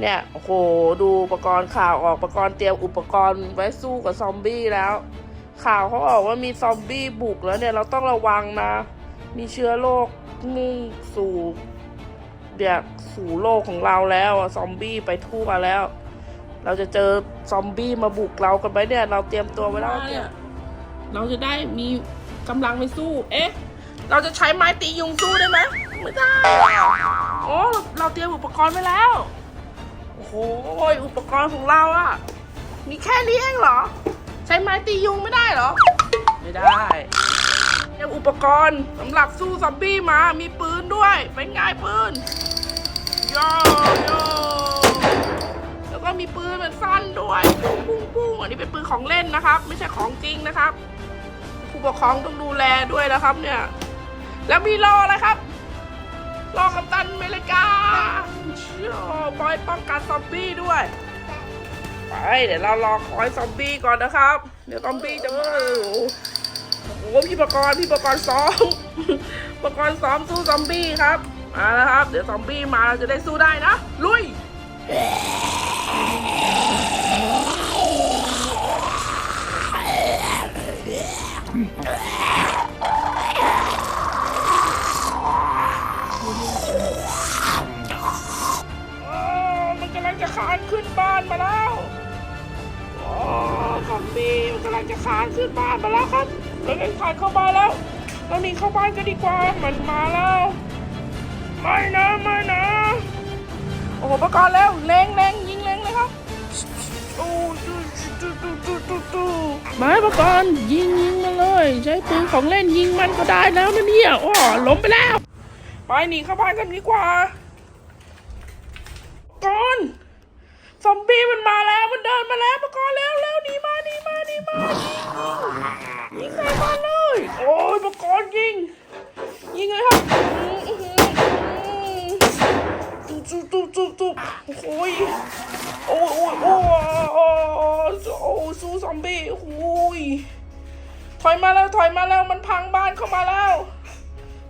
เนี่ยโโห ดูอุปกรณ์ข่าวออกอุปกรณ์เตรียมอุปกรณ์ไว้สู้กับซอมบี้แล้ว ข่าวเขาออกว่ามีซอมบี้บุกแล้วเนี่ย เราต้องระวังนะ มีเชื้อโรคมุ่งสู่ เดี๋ยวสู่โลกของเราแล้วอะซอมบี้ไปทั่วแล้ว เราจะเจอซอมบี้มาบุกเรากันไหมเนี่ย เราเตรียมตัวไว้แล้วเนี่ยเราจะได้มีกำลังไปสู้ เอ๊ะ เราจะใช้ไม้ตียุงสู้ได้ไหมไม่ได้โอ้เราเตรียมอุปกรณ์ไว้แล้ว โอ้โหอุปกรณ์ของเราอะมีแค่นี้เองเหรอ ใช้ไม้ตียุงไม่ได้เหรอ ไม่ได้เตรียมอุปกรณ์สำหรับสู้ซอมบี้มา มีปืนด้วย เป็นไงปืน โยโยแล้วก็มีปืนเป็นสั้นด้วยปุ้งปุ้งปุ้งอันนี้เป็นปืนของเล่นนะครับ ไม่ใช่ของจริงนะครับ ผู้ปกครองต้องดูแลด้วยนะครับเนี่ย แล้วมีรออะไรครับรอกัปตันอเมริกาเชี่ยวบอยป้องกันซอมบี้ด้วยไปเดี๋ยวเรารอคอยซอมบี้ก่อนนะครับ เดี๋ยวซอมบี้จะมาโอ้โหพี่ประกรณ์พี่ประกรณ์ซ้อมประกรณ์ซ้อมสู้ซอมบี้ครับ มาแล้วครับ เดี๋ยวซอมบี้มาเราจะได้สู้ได้นะ ลุยอ๋อมันกำลังจะคานขึ้นบ้านมาแล้วอ๋อซอมบี้มันกำลังจะคานขึ้นบ้านมาแล้วครับเราเล่นคานเข้าบ้านแล้ว เราหนีเข้าบ้านกันดีกว่า มันมาแล้ว ไม่นะไม่นะ โอ้โหประกอบแล้วเล็งเล็งยิงเล็งเลยครับโอ้ตู้ตู้ตู้ตู้ตู้ตู้ไม้ประกอบยิงยิงมาเลย ใช้ปืนของเล่นยิงมันก็ได้แล้วนะเนี่ยโอ้ล้มไปแล้ว ไปหนีเข้าบ้านกันดีกว่าก่อนซอมบี้มันมาแล้วมันเดินมาแล้วมาก่อนแล้วแล้วหนีมาหนีมาหนีมายิงยิงใส่มาเลย โอ้ โอ้ยโอ้ยโอ้ยโอ้ยโอ้ยสู้ซอมบี้โอ้ยถอยมาแล้วถอยมาแล้วมันพังบ้านเข้ามาแล้ว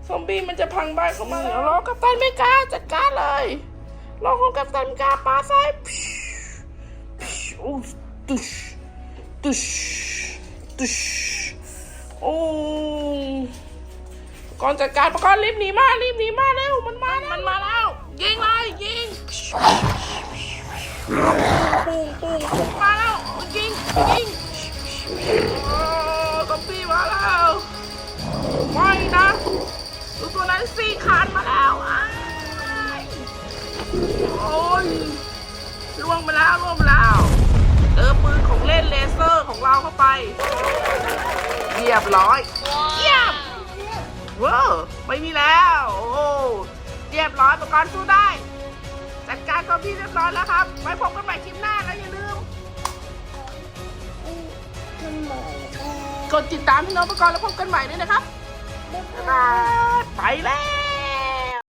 ซอมบี้มันจะพังบ้านเข้ามาแล้วรอกัปตันไม่กล้าจัดการเลยลองของกัปตันกาปาใส่โอ้ตุชตุชตุชโอ้ก่อนจัดการประกอบรีบหนีมารีบหนีมาเร็วมันมามันมาแล้วยิงเลยยิง ปุ้งปุ้งปุ้งมาแล้วยิงยิงโอ้กอปปี้มาแล้วไม่นะดูตัวนั้นสี่คานมาแล้วอ้ายโอ้ยล่วงไปแล้วล่วงไปแล้วเจอปืนของเล่นเลเซอร์ของเราเข้าไปเรียบร้อยเยี่ยมเว้อไม่มีแล้ว โอ้เรียบร้อยประกันสู้ได้ จัดการกับพี่เรียบร้อยแล้วครับ ไว้พบกันใหม่คลิปหน้าแล้วอย่าลืมทำไมกดติดตามพี่น้องประกรณ์แล้วพบกันใหม่ด้วยนะครับ บ๊ายบาย ไปแล้ว